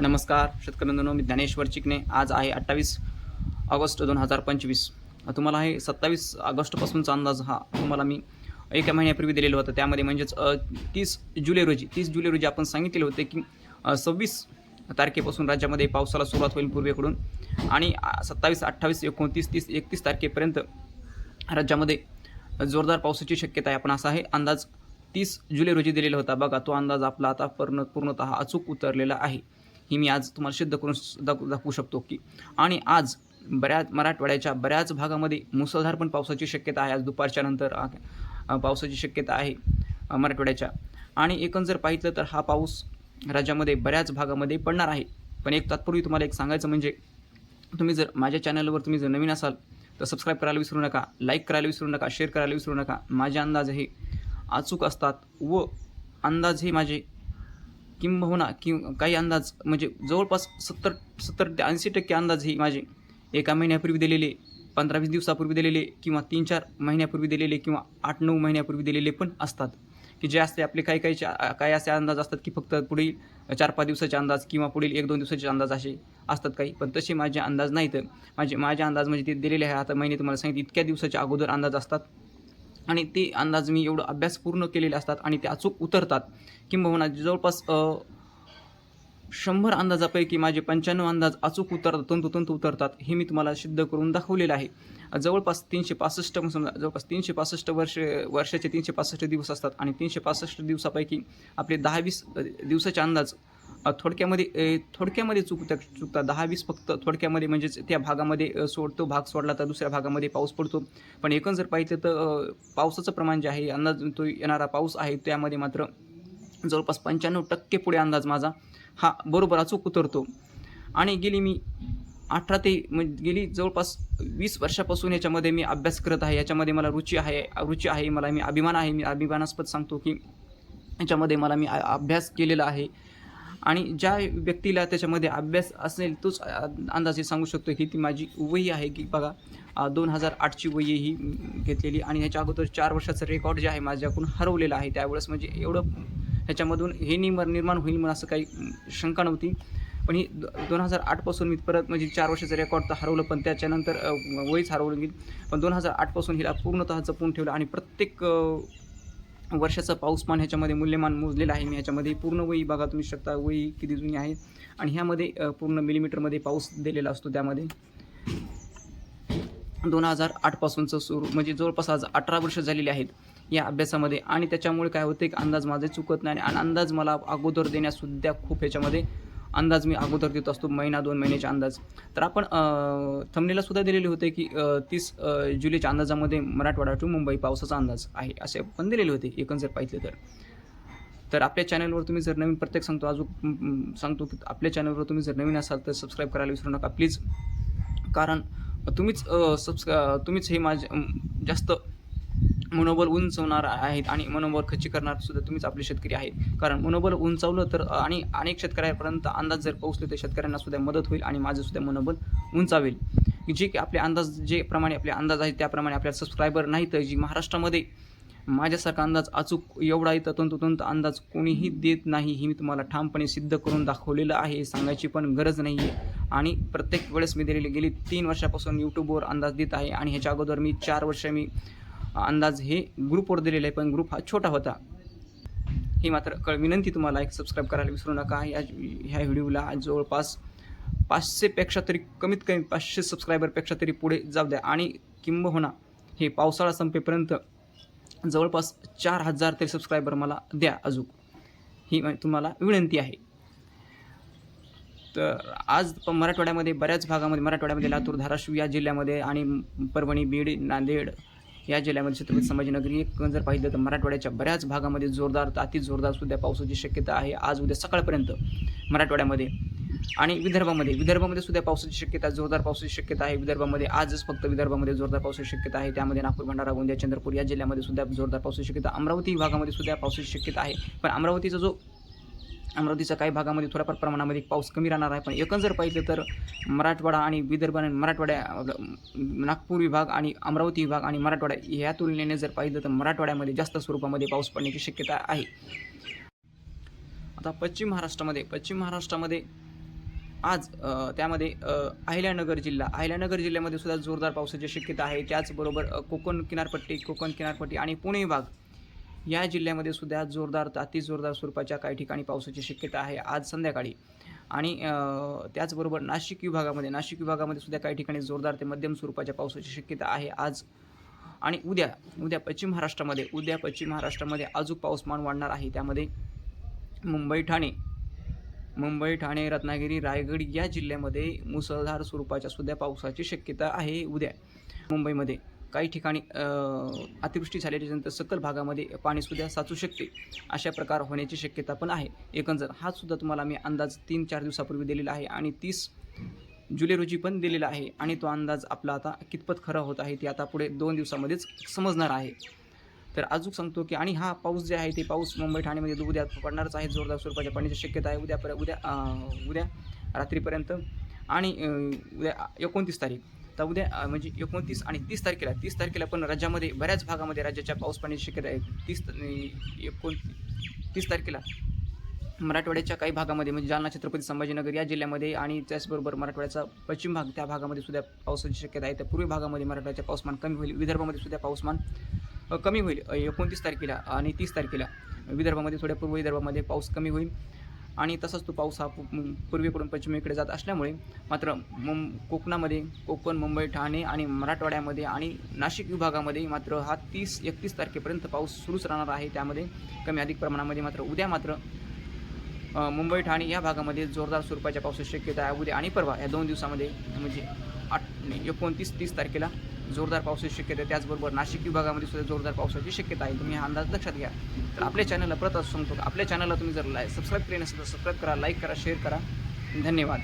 नमस्कार शेतकऱ्यांनो मी ज्ञानेश्वर चिकणे आज आहे अठ्ठावीस ऑगस्ट दोन हजार पंचवीस. तुम्हाला हे सत्तावीस ऑगस्टपासूनचा अंदाज हा तुम्हाला मी एका महिन्यापूर्वी दिलेला होता. त्यामध्ये म्हणजेच तीस जुलै रोजी तीस जुलै रोजी आपण सांगितले होते की सव्वीस तारखेपासून राज्यामध्ये पावसाला सुरुवात होईल पूर्वेकडून आणि सत्तावीस अठ्ठावीस एकोणतीस तीस एकतीस तारखेपर्यंत राज्यामध्ये जोरदार पावसाची शक्यता आहे. आपण असा आहे अंदाज तीस जुलै रोजी दिलेला होता. बघा तो अंदाज आपला आता पूर्ण पूर्णतः अचूक उतरलेला आहे. ही मी आज तुम्हाला सिद्ध करून दाखवू दाखवू शकतो की. आणि आज बऱ्याच मराठवाड्याच्या बऱ्याच भागामध्ये मुसळधार पण पावसाची शक्यता आहे. आज दुपारच्या नंतर पावसाची शक्यता आहे मराठवाड्याच्या. आणि एकंदर जर पाहिलं तर हा पाऊस राज्यामध्ये बऱ्याच भागामध्ये पडणार आहे. पण एक तात्पूर्वी तुम्हाला एक सांगायचं म्हणजे तुम्ही जर माझ्या चॅनलवर तुम्ही जर नवीन असाल तर सबस्क्राईब करायला विसरू नका लाईक करायला विसरू नका शेअर करायला विसरू नका. माझे अंदाज हे अचूक असतात व अंदाज हे माझे किंबहुना हो कि काही अंदाज म्हणजे जवळपास सत्तर सत्तर ते ऐंशी टक्के अंदाज हे माझे एका महिन्यापूर्वी दिलेले पंधरा वीस दिवसापूर्वी दिलेले किंवा तीन चार महिन्यापूर्वी दिलेले किंवा आठ नऊ महिन्यापूर्वी दिलेले पण असतात. की जे असते आपले काही काही काही असे अंदाज असतात की फक्त पुढील चार पाच दिवसाचे अंदाज किंवा पुढील एक दोन दिवसाचे अंदाज असे असतात काही. पण तसे माझे अंदाज नाहीत. माझे माझे अंदाज म्हणजे ते दिलेले आहे. आता महिने तुम्हाला सांगितले इतक्या दिवसाच्या अगोदर अंदाज असतात. आणि ते अंदाज मी एवढं अभ्यास पूर्ण केलेले असतात आणि ते अचूक उतरतात. किंबहुना जवळपास शंभर अंदाजापैकी माझे पंच्याण्णव अंदाज अचूक उतरतात तंतोतंत उतरतात हे मी तुम्हाला सिद्ध करून दाखवलेलं आहे. जवळपास तीनशे पासष्ट समजा जवळपास तीनशे पासष्ट वर्ष वर्षाचे तीनशे पासष्ट दिवस असतात आणि तीनशे पासष्ट दिवसापैकी आपले दहा वीस दिवसाचे अंदाज थोडक्यामध्ये थोडक्यामध्ये चुकतात चुकतात दहा वीस फक्त थोडक्यामध्ये म्हणजेच त्या भागामध्ये सोडतो भाग सोडला तर दुसऱ्या भागामध्ये पाऊस पडतो. पण एकूण जर पाहिजे तर पावसाचं प्रमाण जे आहे अंदाज तो येणारा पाऊस आहे त्यामध्ये मात्र जवळपास पंच्याण्णव टक्के पुढे अंदाज माझा हा बरोबर अचूक उतरतो. आणि गेली मी अठरा ते म्हणजे गेली जवळपास वीस वर्षापासून याच्यामध्ये मी अभ्यास करत आहे. याच्यामध्ये मला रुची आहे रुची आहे मला मी अभिमान आहे. मी अभिमानास्पद सांगतो की याच्यामध्ये मला मी अभ्यास केलेला आहे. आणि ज्या व्यक्तीला त्याच्यामध्ये अभ्यास असेल तोच अंदाजे सांगू शकतो की ती माझी वही आहे की बघा दोन हजार आठची वही ही घेतलेली आणि ह्याच्या अगोदर चार वर्षाचं रेकॉर्ड जे आहे माझ्याकडून हरवलेलं आहे. त्यावेळेस म्हणजे एवढं ह्याच्यामधून हे निम निर्माण होईल म्हणून असं काही शंका नव्हती. पण ही दोन हजार आठपासून मी परत म्हणजे चार वर्षाचं रेकॉर्ड तर हरवलं पण त्याच्यानंतर वहीच हरवलं गेली. पण दोन हजार आठपासून हिला पूर्णतः जपून ठेवलं आणि प्रत्येक वर्षाचं पाऊसमान ह्याच्यामध्ये मूल्यमान मोजलेलं आहे. मी ह्याच्यामध्ये पूर्ण वही बघा तुम्ही शकता वही किती जुनी आहे. आणि ह्यामध्ये पूर्ण मिलीमीटरमध्ये पाऊस दिलेला असतो त्यामध्ये. दोन हजार आठपासूनचं सुरू म्हणजे जवळपास आज अठरा वर्ष झालेली आहेत या अभ्यासामध्ये. आणि त्याच्यामुळे काय होते की अंदाज माझे चुकत नाही आणि अंदाज मला अगोदर देण्यासुद्धा खूप ह्याच्यामध्ये अंदाज मी अगोदर देत असतो महिना दोन महिन्याचे अंदाज. तर आपण थमनेला सुद्धा दिलेले होते की तीस जुलैच्या अंदाजामध्ये मराठवाडा टू मुंबई पावसाचा अंदाज आहे असे पण दिलेले होते एकंद जर पाहिजे तर. तर आपल्या चॅनलवर तुम्ही जर नवीन प्रत्येक सांगतो अजून सांगतो की आपल्या चॅनलवर तुम्ही जर नवीन असाल तर सबस्क्राईब करायला विसरू नका प्लीज कारण तुम्हीच सबस्क्रा तुम्हीच हे माझे जास्त मनोबल उंचवणार आहेत आणि मनोबल खच्ची करणार सुद्धा तुम्हीच आपले शेतकरी आहेत. कारण मनोबल उंचावलं तर आणि अनेक शेतकऱ्यांपर्यंत अंदाज जर पोहोचले तर शेतकऱ्यांना सुद्धा मदत होईल आणि माझं सुद्धा मनोबल उंचावेल. जे की आपले अंदाज जे प्रमाणे आपले अंदाज आहेत त्याप्रमाणे आपल्या सबस्क्रायबर नाही तर जी महाराष्ट्रामध्ये माझ्यासारखा अंदाज अचूक एवढा आहे तंतोतंत अंदाज कोणीही देत नाही हे मी तुम्हाला ठामपणे सिद्ध करून दाखवलेलं आहे सांगायची पण गरज नाही आहे आणि प्रत्येक वेळेस मी दिलेली गेली तीन वर्षापासून यूट्यूबवर अंदाज देत आहे आणि ह्याच्या अगोदर मी चार वर्ष मी अंदाज हे ग्रुपवर दिलेला आहे पण ग्रुप हा छोटा होता. ही मात्र कळ विनंती तुम्हाला एक सबस्क्राईब करायला विसरू नका. या ह्या व्हिडिओला जवळपास पाचशेपेक्षा तरी कमीत कमी पाचशे सबस्क्रायबरपेक्षा तरी पुढे जाऊ द्या. आणि किंबहुना हे पावसाळा संपेपर्यंत जवळपास चार हजार तरी सबस्क्रायबर मला द्या अजून. ही तुम्हाला विनंती आहे. तर आज मराठवाड्यामध्ये बऱ्याच भागामध्ये मराठवाड्यामध्ये लातूर धाराशिव या जिल्ह्यामध्ये आणि परभणी बीड नांदेड या जिल्ह्यामध्ये छत्रपती संभाजीनगरी जर पाहिलं तर मराठवाड्याच्या बऱ्याच भागामध्ये जोरदार अति जोरदार सुद्धा पावसाची शक्यता आहे. आज उद्या सकाळपर्यंत मराठवाड्यामध्ये आणि विदर्भामध्ये. विदर्भामध्ये सुद्धा पावसाची शक्यता जोरदार पावसाची शक्यता आहे. विदर्भामध्ये आजच फक्त विदर्भामध्ये जोरदार पावसाची शक्यता आहे. त्यामध्ये नागपूर भंडारा गोंदिया चंद्रपूर या जिल्ह्यामध्ये सुद्धा जोरदार पावसाची शक्यता. अमरावती विभागामध्ये सुद्धा पावसाची शक्यता आहे. पण अमरावतीचा जो अमरावतीच्या काही भागामध्ये थोड्याफार प्रमाणामध्ये पाऊस कमी राहणार आहे. पण एकंदर जर पाहिलं तर मराठवाडा आणि विदर्भ आणि मराठवाड्या नागपूर विभाग आणि अमरावती विभाग आणि मराठवाडा ह्या तुलनेने जर पाहिलं तर मराठवाड्यामध्ये जास्त स्वरूपामध्ये पाऊस पडण्याची शक्यता आहे. आता पश्चिम महाराष्ट्रामध्ये पश्चिम महाराष्ट्रामध्ये आज त्यामध्ये अहिल्यानगर जिल्हा अहिल्यानगर जिल्ह्यामध्ये सुद्धा जोरदार पावसाची शक्यता आहे. त्याचबरोबर कोकण किनारपट्टी कोकण किनारपट्टी आणि पुणे विभाग या जिल्ह्यामध्ये सुद्धा जोरदार अति जोरदार स्वरूपाच्या काही ठिकाणी पावसाची शक्यता आहे आज संध्याकाळी. आणि त्याचबरोबर नाशिक विभागामध्ये नाशिक विभागामध्ये सुद्धा काही ठिकाणी जोरदार ते मध्यम स्वरूपाच्या पावसाची शक्यता आहे आज. आणि उद्या उद्या पश्चिम महाराष्ट्रामध्ये उद्या पश्चिम महाराष्ट्रामध्ये अजून पाऊसमान वाढणार आहे. त्यामध्ये मुंबई ठाणे मुंबई ठाणे रत्नागिरी रायगड या जिल्ह्यामध्ये मुसळधार स्वरूपाच्या सुद्धा पावसाची शक्यता आहे उद्या. मुंबईमध्ये काही ठिकाणी अतिवृष्टी झाल्याच्यानंतर सकल भागामध्ये पाणीसुद्धा साचू शकते. अशा प्रकार होण्याची शक्यता पण आहे. एकंदर हा सुद्धा तुम्हाला मी अंदाज तीन चार दिवसापूर्वी दिलेला आहे आणि तीस जुलै रोजी पण दिलेला आहे आणि तो अंदाज आपला आता कितपत खरा होत आहे ते आता पुढे दोन दिवसामध्येच समजणार आहे. तर अजून सांगतो की आणि हा पाऊस जे आहे ते पाऊस मुंबई ठाणेमध्ये उद्या पडणारच आहे. जोरदार स्वरूपाच्या पाण्याची शक्यता आहे. उद्या उद्या उद्या रात्रीपर्यंत आणि उद्या एकोणतीस तारीख. तर उद्या म्हणजे एकोणतीस आणि तीस तारखेला तीस तारखेला पण राज्यामध्ये बऱ्याच भागामध्ये राज्याच्या पाऊस पाण्याची शक्यता आहे. तीस एकोण तीस तारखेला मराठवाड्याच्या काही भागामध्ये म्हणजे जालना छत्रपती संभाजीनगर या जिल्ह्यामध्ये आणि त्याचबरोबर मराठवाड्याचा पश्चिम भाग त्या भागामध्ये सुद्धा पावसाची शक्यता आहे. तर पूर्वी भागामध्ये मराठवाड्याचे पाऊसमान कमी होईल विदर्भामध्ये सुद्धा पाऊसमान कमी होईल. एकोणतीस तारखेला आणि तीस तारखेला विदर्भामध्ये थोड्या पूर्व विदर्भामध्ये पाऊस कमी होईल. आणि तसाच तो पाऊस हा पू- पूर्वेकडून पश्चिमेकडे जात असल्यामुळे मात्र मुं कोकणामध्ये कोकण मुंबई ठाणे आणि मराठवाड्यामध्ये आणि नाशिक विभागामध्ये मात्र हा तीस एकतीस तारखेपर्यंत पाऊस सुरूच राहणार आहे. त्यामध्ये कमी अधिक प्रमाणामध्ये मात्र उद्या मात्र मुंबई ठाणे या भागामध्ये जोरदार स्वरूपाच्या पावसाची शक्यता आहे. उद्या आणि परवा या दोन दिवसामध्ये म्हणजे आठ एकोणतीस तीस तारखेला जोरदार पावसाची शक्यता आहे. त्याचबरोबर नाशिक विभागामध्ये सुद्धा जोरदार पावसाची शक्यता आहे. तुम्ही हा अंदाज लक्षात घ्या. तर आपल्या चॅनलला परत असं सांगतो आपल्या चॅनलला तुम्ही जर लाय सबस्क्राईब केले नसेल तर सबस्क्राईब करा लाईक करा शेअर करा. धन्यवाद.